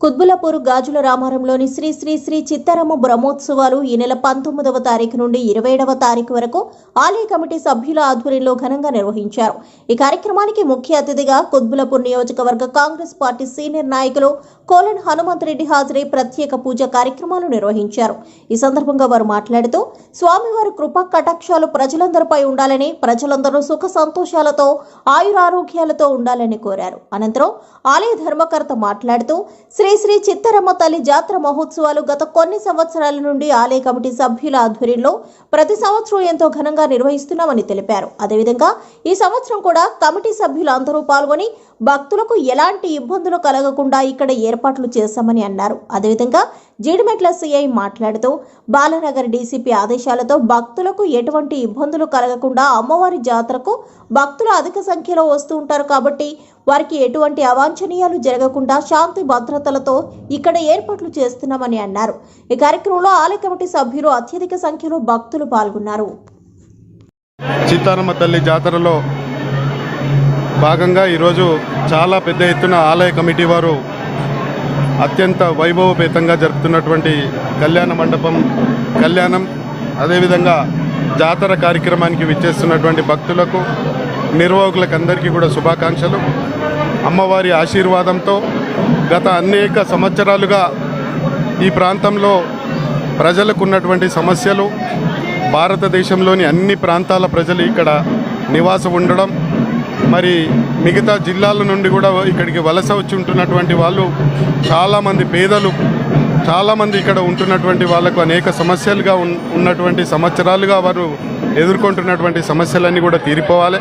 కుత్బులపూర్ గాజుల రామారంలోని శ్రీ శ్రీ శ్రీ చిత్తారామ బ్రహ్మోత్సవాలు ఈ నెల పంతొమ్మిదవ తారీఖు నుండి ఇరవై ఏడవ తారీఖు వరకు ఆలయ కమిటీ సభ్యుల ఆధ్వర్యంలో ఘనంగా నిర్వహించారు. ఈ కార్యక్రమానికి ముఖ్య అతిథిగా కుత్బులపూర్ నియోజకవర్గ కాంగ్రెస్ పార్టీ సీనియర్ నాయకులు కోలన్ హనుమంతరెడ్డి హాజరై ప్రత్యేక పూజ కార్యక్రమాలు నిర్వహించారు. ఈ సందర్భంగా వారు మాట్లాడుతూ స్వామివారి కృపా కటాక్షాలు ప్రజలందరిపై ఉండాలని ప్రజలందరూ సుఖ సంతోషాలతో ఆయురారోగ్యాలతో ఉండాలని కోరారు. అనంతరం ఆలయ ధర్మకర్త మాట్లాడుతూ శ్రీ శ్రీ చిత్తరమ్మ తల్లి జాతర మహోత్సవాలు గత కొన్ని సంవత్సరాల నుండి ఆలయ కమిటీ సభ్యుల ఆధ్వర్యంలో ప్రతి సంవత్సరం ఎంతో ఘనంగా నిర్వహిస్తున్నామని తెలిపారు. అదేవిధంగా ఈ సంవత్సరం కూడా కమిటీ సభ్యులు అందరూ పాల్గొని భక్తులకు ఎలాంటి ఇబ్బందులు కలగకుండా ఇక్కడ ఏర్పాట్లు చేశామని అన్నారు. అదేవిధంగా జీడిమెట్ల సిఐ మాట్లాడుతూ బాలనగర్ డీసీపీ ఆదేశాలతో భక్తులకు ఎటువంటి ఇబ్బందులు కలగకుండా అమ్మవారి జాతరకు భక్తులు అధిక సంఖ్యలో వస్తూ ఉంటారు కాబట్టి వారికి ఎటువంటి అవాంఛనీయాలు జరగకుండా శాంతి భద్రతలతో ఇక్కడ ఏర్పాట్లు చేస్తున్నామని అన్నారు. ఈ కార్యక్రమంలో ఆలయ కమిటీ సభ్యులు అత్యధిక సంఖ్యలో భక్తులు పాల్గొన్నారు. సీతారామ తల్లి జాతరలో భాగంగా ఈరోజు చాలా పెద్ద ఎత్తున ఆలయ కమిటీ వారు అత్యంత వైభవపేతంగా జరుపుతున్నటువంటి కళ్యాణ మండపం కళ్యాణం అదేవిధంగా జాతర కార్యక్రమానికి విచ్చేస్తున్నటువంటి భక్తులకు నిర్వాహకులకు అందరికీ కూడా శుభాకాంక్షలు. అమ్మవారి ఆశీర్వాదంతో గత అనేక సంవత్సరాలుగా ఈ ప్రాంతంలో ప్రజలకు ఉన్నటువంటి సమస్యలు భారతదేశంలోని అన్ని ప్రాంతాల ప్రజలు ఇక్కడ నివాసం ఉండడం మరి మిగతా జిల్లాల నుండి కూడా ఇక్కడికి వలస వచ్చి ఉంటున్నటువంటి వాళ్ళు చాలామంది పేదలు చాలామంది ఇక్కడ ఉంటున్నటువంటి వాళ్ళకు అనేక సమస్యలుగా ఉన్- ఉన్నటువంటి సంవత్సరాలుగా వారు ఎదుర్కొంటున్నటువంటి సమస్యలన్నీ కూడా తీరిపోవాలి.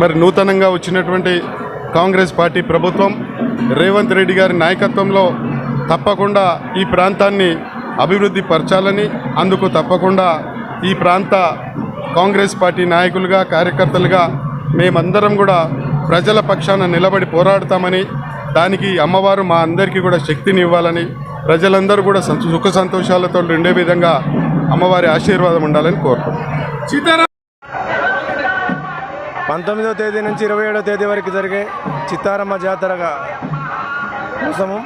మరి నూతనంగా వచ్చినటువంటి కాంగ్రెస్ పార్టీ ప్రభుత్వం రేవంత్ రెడ్డి గారి నాయకత్వంలో తప్పకుండా ఈ ప్రాంతాన్ని అభివృద్ధి పరచాలని అందుకు తప్పకుండా ఈ ప్రాంత కాంగ్రెస్ పార్టీ నాయకులుగా కార్యకర్తలుగా మేమందరం కూడా ప్రజల పక్షాన నిలబడి పోరాడతామని దానికి అమ్మవారు మా అందరికీ కూడా శక్తిని ఇవ్వాలని ప్రజలందరూ కూడా సుఖ సంతోషాలతో ఉండే విధంగా అమ్మవారి ఆశీర్వాదం ఉండాలని కోరుతున్నాం పంతొమ్మిదో తేదీ నుంచి ఇరవై ఏడో తేదీ వరకు జరిగే చిత్తారమ్మ జాతరగా కోసము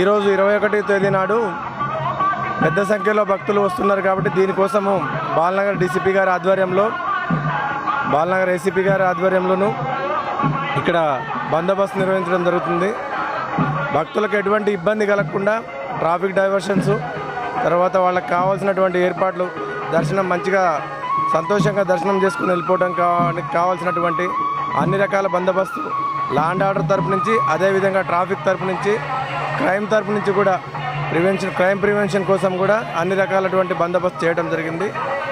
ఈరోజు ఇరవై ఒకటి తేదీ నాడు పెద్ద సంఖ్యలో భక్తులు వస్తున్నారు కాబట్టి దీనికోసము బాలనగర్ డీసీపీ గారి ఆధ్వర్యంలో బాలనగర్ ఏసీపీ గారి ఆధ్వర్యంలోనూ ఇక్కడ బందోబస్తు నిర్వహించడం జరుగుతుంది. భక్తులకు ఎటువంటి ఇబ్బంది కలగకుండా ట్రాఫిక్ డైవర్షన్స్ తర్వాత వాళ్ళకి కావాల్సినటువంటి ఏర్పాట్లు దర్శనం మంచిగా సంతోషంగా దర్శనం చేసుకుని వెళ్ళిపోవడం కావడానికి కావాల్సినటువంటి అన్ని రకాల బందోబస్తు లాండ్ ఆర్డర్ తరపు నుంచి అదేవిధంగా ట్రాఫిక్ తరపు నుంచి క్రైమ్ తరపు నుంచి కూడా ప్రివెన్షన్ క్రైమ్ ప్రివెన్షన్ కోసం కూడా అన్ని రకాలటువంటి బందోబస్తు చేయడం జరిగింది.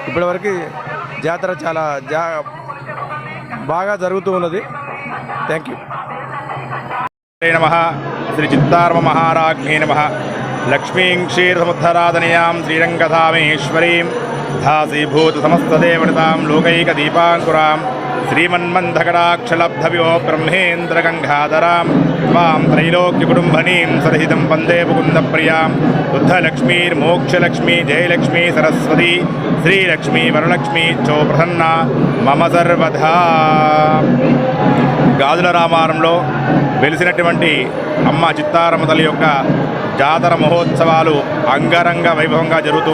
ఇప్పటివరకు జాతర చాలా జా బాగా జరుగుతూ ఉన్నది. థ్యాంక్ యూ నమ. శ్రీ చిత్తార్మ మహారాజ్ఞే నమ. లక్ష్మీం క్షీరసముద్ధరాధనయాం శ్రీరంగధామేశ్వరీం ధాసీభూత సమస్తదేవతాం లోకైక దీపాంకురాం శ్రీమన్మంధకటాక్షలబ్ధవ్యో బ్రహ్మేంద్ర గంగాధరాం త్వాం త్రైలోక్యకుటుంబనీం సరహితం వందే ముకుందప్రియాం బుద్ధలక్ష్మీర్మోక్షలక్ష్మీ జయలక్ష్మీ సరస్వతి శ్రీలక్ష్మీ వరలక్ష్మీ చో ప్రసన్న మమ సర్వధా గాజుల రామారంలో వెలిసినటువంటి అమ్మ చిత్తారమ్మ తల్లి యొక్క జాతర మహోత్సవాలు అంగరంగ వైభవంగా జరుగుతూ